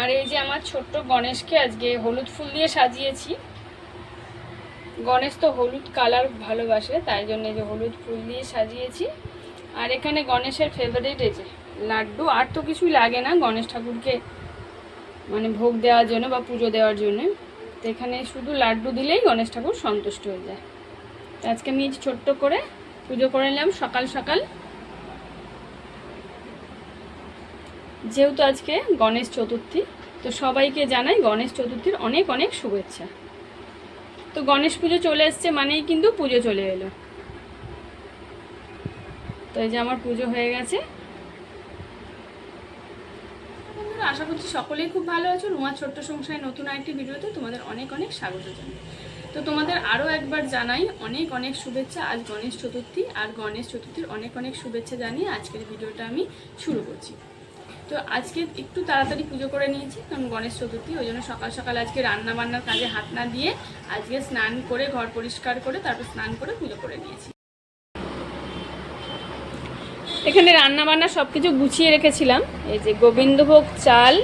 আর এই যে আমার ছোট্ট গণেশকে আজকে হলুদ ফুল দিয়ে সাজিয়েছি। গণেশ তো হলুদ কালার ভালোবাসে, তাই জন্য যে হলুদ ফুল দিয়ে সাজিয়েছি। আর এখানে গণেশের ফেভারিট এই যে লাড্ডু, আর তো কিছুই লাগে না গণেশ ঠাকুরকে মানে ভোগ দেওয়ার জন্য বা পুজো দেওয়ার জন্য। তো এখানে শুধু লাড্ডু দিলেই গণেশ ঠাকুর সন্তুষ্ট হয়ে যায়। আজকে আমি ছোট্ট করে পুজো করে নিলাম সকাল সকাল। যেহেতু আজকে গণেশ চতুর্থী, তো সবাইকে জানাই গণেশ চতুর্থীর অনেক অনেক শুভেচ্ছা। তো গণেশ পুজো চলে এসছে মানেই কিন্তু পুজো চলে এলো। তো এই যে আমার পুজো হয়ে গেছে। আশা করছি সকলেই খুব ভালো আছো। রুমার ছোট্ট সংসারে নতুন আরেকটি ভিডিওতে তোমাদের অনেক অনেক স্বাগত জানাই। তো তোমাদের আরও একবার জানাই অনেক অনেক শুভেচ্ছা আজ গণেশ চতুর্থী, আর গণেশ চতুর্থীর অনেক অনেক শুভেচ্ছা জানিয়ে আজকের ভিডিওটা আমি শুরু করছি। তো আজকে একটু তাড়াতাড়ি পুজো করে নিয়েছি, কারণ গণেশ চতুর্থী, ওই জন্য সকাল সকাল আজকে রান্না বান্নার কাজে হাত না দিয়ে আজকে স্নান করে, ঘর পরিষ্কার করে, তারপর স্নান করে পুজো করে নিয়েছি। এখানে রান্না বান্না সব কিছু গুছিয়ে রেখেছিলাম। এই যে গোবিন্দভোগ চাল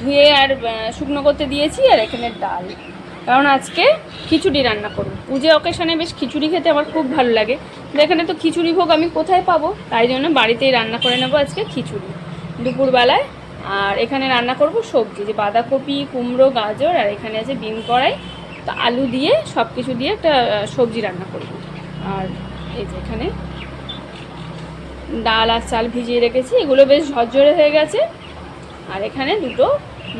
ধুয়ে আর শুকনো করতে দিয়েছি, আর এখানে ডাল। কারণ আজকে খিচুড়ি রান্না করব। পুজো অকেশনে বেশ খিচুড়ি খেতে আমার খুব ভালো লাগে। এখানে তো খিচুড়ি ভোগ আমি কোথায় পাবো? তাই জন্য বাড়িতেই রান্না করে নেব আজকে খিচুড়ি। দুপুরবেলায়। আর এখানে রান্না করব সবজি, যে বাঁধাকপি, কুমড়ো, গাজর, আর এখানে আছে বিন কড়াই। তো আলু দিয়ে সব কিছু দিয়ে একটা সবজি রান্না করব। আর এই যে এখানে ডাল আর চাল ভিজিয়ে রেখেছি, এগুলো বেশ ঝরঝরে হয়ে গেছে। আর এখানে দুটো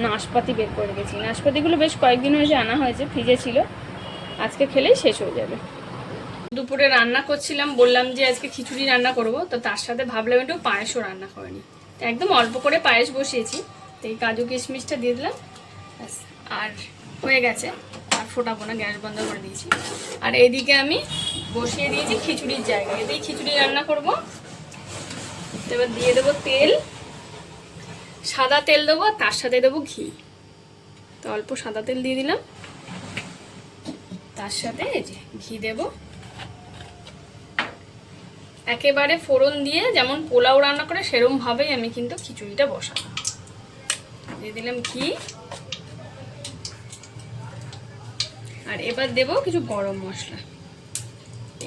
নাশপাতি বের করে রেখেছি। নাশপাতিগুলো বেশ কয়েকদিন হয়েছে, আনা হয়েছে, ফ্রিজে ছিল। আজকে খেলেই শেষ হয়ে যাবে। দুপুরে রান্না করছিলাম, বললাম যে আজকে খিচুড়ি রান্না করব, তো তার সাথে ভাবলাম একটু পায়েসও রান্না করে নিই। একদম অল্প করে পায়েস বসিয়েছি। তো এই কাজু কিশমিশটা দিয়ে দিলাম। আর হয়ে গেছে। আর ফোটাবো না, গ্যাস বন্ধ করে দিয়েছি। আর এইদিকে আমি বসিয়ে দিয়েছি খিচুড়ির জায়গায় এতেই খিচুড়ি রান্না করব। এবার দিয়ে দেবো তেল। সাদা তেল দেবো আর তার সাথে দেবো ঘি। তো অল্প সাদা তেল দিয়ে দিলাম। তার সাথে ঘি দেব। একেবারে ফোড়ন দিয়ে যেমন পোলাও রান্না করে সেরম ভাবেই আমি কিন্তু খিচুড়িটা বসাবো দিয়ে দিলাম ঘি। আর এবার দেব কিছু গরম মশলা।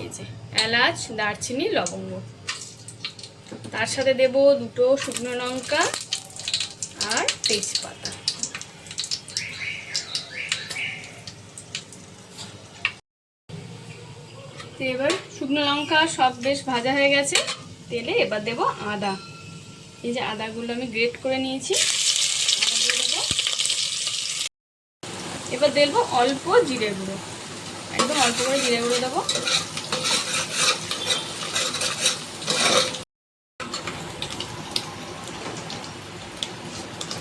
এই যে এলাচ, দারচিনি, লবঙ্গ। তার সাথে দেব দুটো শুকনো লঙ্কা আর তেজপাতা। তো এবার শুকনো লঙ্কা সব বেশ ভাজা হয়ে গেছে। তেলে এবার দেব আদা। এই যে আদাগুলো আমি গ্রেট করে নিয়েছি। এবার দেব অল্প জিরে গুঁড়ো। একদম অল্প করে জিরে গুঁড়ো দেবো।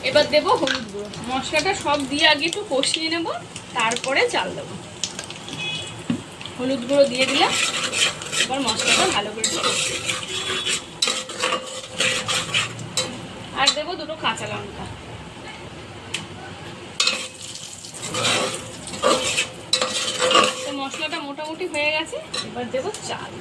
এবার দেব হলুদ গুঁড়ো। মশলাটা সব দিয়ে আগে একটু কষিয়ে নেব, তারপরে চাল দেবো। হলুদ গুঁড়ো দিয়ে দিলাম। এবার মশলাটা ভালো করে একটু কষিয়ে নেব। আর দেবো দুটো কাঁচা লঙ্কা তো মশলাটা মোটামুটি হয়ে গেছে এবার দেবো চাল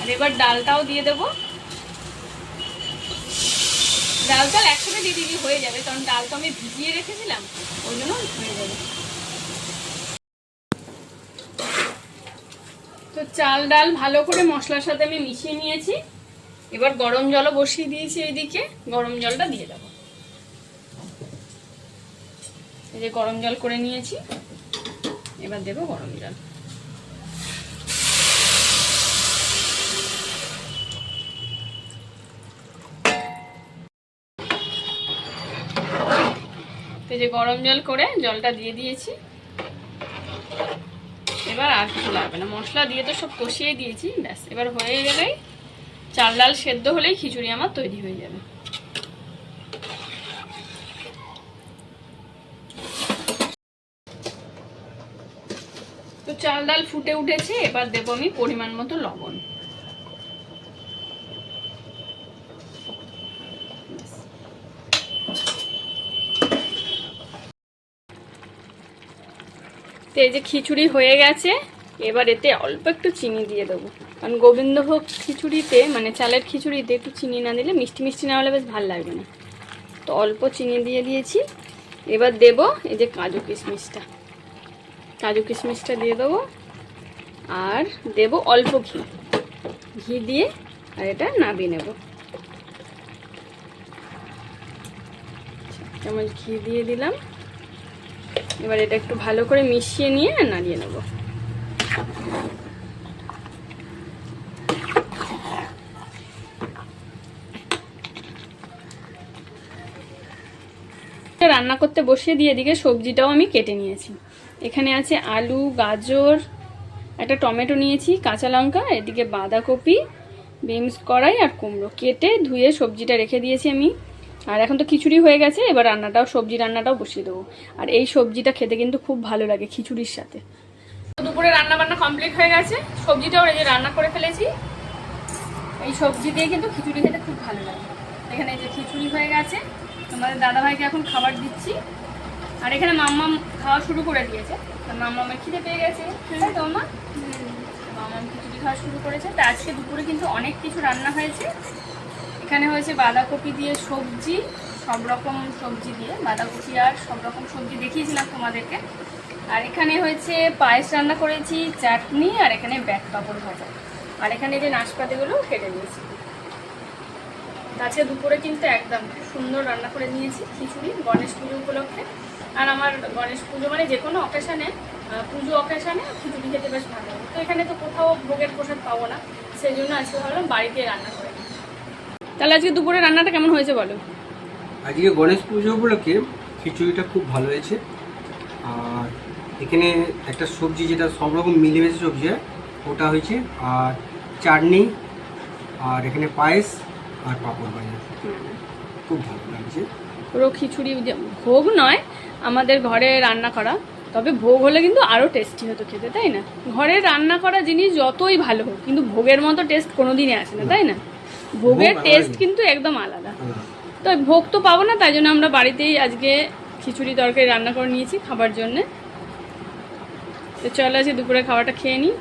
আর এবার ডালটাও দিয়ে দেবো। ডাল চাল একসাথে দিয়ে দিলে হয়ে যাবে, কারণ ডাল তো আমি ভিজিয়ে রেখেছিলাম, ওই জন্য হয়ে যাবে। তো চাল ডাল ভালো করে মশলার সাথে আমি মিশিয়ে নিয়েছি। এবার গরম জলও বসিয়ে দিয়েছি এইদিকে, গরম জলটা দিয়ে দেবো। এই যে গরম জল করে নিয়েছি, এবার দেবো গরম জল। তো যে গরম জল করে জলটা দিয়ে দিয়েছি। এবার আর কিছু লাগবে না। মশলা দিয়ে তো সব কষিয়ে দিয়েছি, ব্যাস। এবার হয়ে গেলেই চাল ডাল সেদ্ধ হলেই খিচুড়ি আমার তৈরি হয়ে যাবে। তো চাল ডাল ফুটে উঠেছে, এবার দেবো আমি পরিমাণ মতো লবণ। তো এই যে খিচুড়ি হয়ে গেছে, এবার এতে অল্প একটু চিনি দিয়ে দেবো। কারণ গোবিন্দভোগ খিচুড়িতে মানে চালের খিচুড়িতে একটু চিনি না দিলে মিষ্টি মিষ্টি না হলে বেশ ভালো লাগবে না। তো অল্প চিনি দিয়ে দিয়েছি। এবার দেব এই যে কাজু কিশমিশটা। কাজু কিশমিশটা দিয়ে দেবো। আর দেব অল্প ঘি। ঘি দিয়ে আর এটা নাবিয়ে নেব। চামচ ঘি দিয়ে দিলাম। এবার এটা একটু ভালো করে মিশিয়ে নিয়ে নাড়িয়ে নেব। রান্না করতে বসিয়ে দিয়ে এদিকে সবজিটাও আমি কেটে নিয়েছি। এখানে আছে আলু, গাজর, একটা টমেটো নিয়েছি, কাঁচা লঙ্কা, এদিকে বাঁধাকপি, বিনস কড়াই আর কুমড়ো। কেটে ধুয়ে সবজিটা রেখে দিয়েছি আমি। আর এখন তো খিচুড়ি হয়ে গেছে এবার রান্নাটাও সবজি রান্নাটাও বসিয়ে দেবো। আর এই সবজিটা খেতে কিন্তু খুব ভালো লাগে খিচুড়ির সাথে। দুপুরে রান্না বান্না কমপ্লিট হয়ে গেছে। সবজিটাও এই যে রান্না করে ফেলেছি। এই সবজি দিয়ে কিন্তু খিচুড়ি খেতে খুব ভালো লাগে। এখানে এই যে খিচুড়ি হয়ে গেছে। আমাদের দাদাভাইকে এখন খাবার দিচ্ছি। আর এখানে মাম্মাম খাওয়া শুরু করে দিয়েছে। মাম্মামের খিদে পেয়ে গেছে। তাই তো মা মাম্মাম খিচুড়ি খাওয়া শুরু করেছে। তা আজকে দুপুরে কিন্তু অনেক কিছু রান্না হয়েছে। এখানে হয়েছে বাঁধাকপি দিয়ে সবজি, সব রকম সবজি দিয়ে, বাঁধাকপি আর সব রকম সবজি দেখিয়েছিলাম তোমাদেরকে। আর এখানে হয়েছে পায়েস রান্না করেছি, চাটনি আর এখানে ব্যাট পাপড় ভাজা। আর এখানে যে নাশপাতিগুলো কেটে দিয়েছি আজকে দুপুরে কিন্তু একদম সুন্দর রান্না করে নিয়েছি, খিচুড়ি, গণেশ পুজো উপলক্ষে। আর আমার গণেশ পুজো মানে যে কোনো অকেশানে পুজো অকেশানে খিচুড়ি খেতে বেশ ভালো তো এখানে তো কোথাও ভোগের প্রসাদ পাবো না। সেই জন্য আজকে ভাবলাম বাড়িতে রান্না করে। তাহলে আজকে দুপুরে রান্নাটা কেমন হয়েছে বলো? আজকে গণেশ পুজো উপলক্ষে খিচুড়িটা খুব ভালো হয়েছে। আর এখানে একটা সবজি যেটা সব রকম মিলেমিশে সবজি হয় ওটা হয়েছে আর চাটনি আর এখানে পায়েস আর পাঁপড় ভাজা। খুব ভালো লাগছে। পুরো খিচুড়ি ভোগ নয় আমাদের ঘরে রান্না করা তবে ভোগ হলে কিন্তু আরও টেস্টি হতো খেতে তাই না? ঘরে রান্না করা জিনিস যতই ভালো হোক কিন্তু ভোগের মতো টেস্ট কোনোদিনই আসে না তাই না? ভোগের টেস্ট কিন্তু একদম আলাদা। তো ভোগ তো পাবো না তাই জন্য আমরা বাড়িতেই আজকে খিচুড়ি তরকারি রান্না করে নিয়েছি খাবার জন্যে। তো চলো আজকে দুপুরে খাবারটা খেয়ে নিই।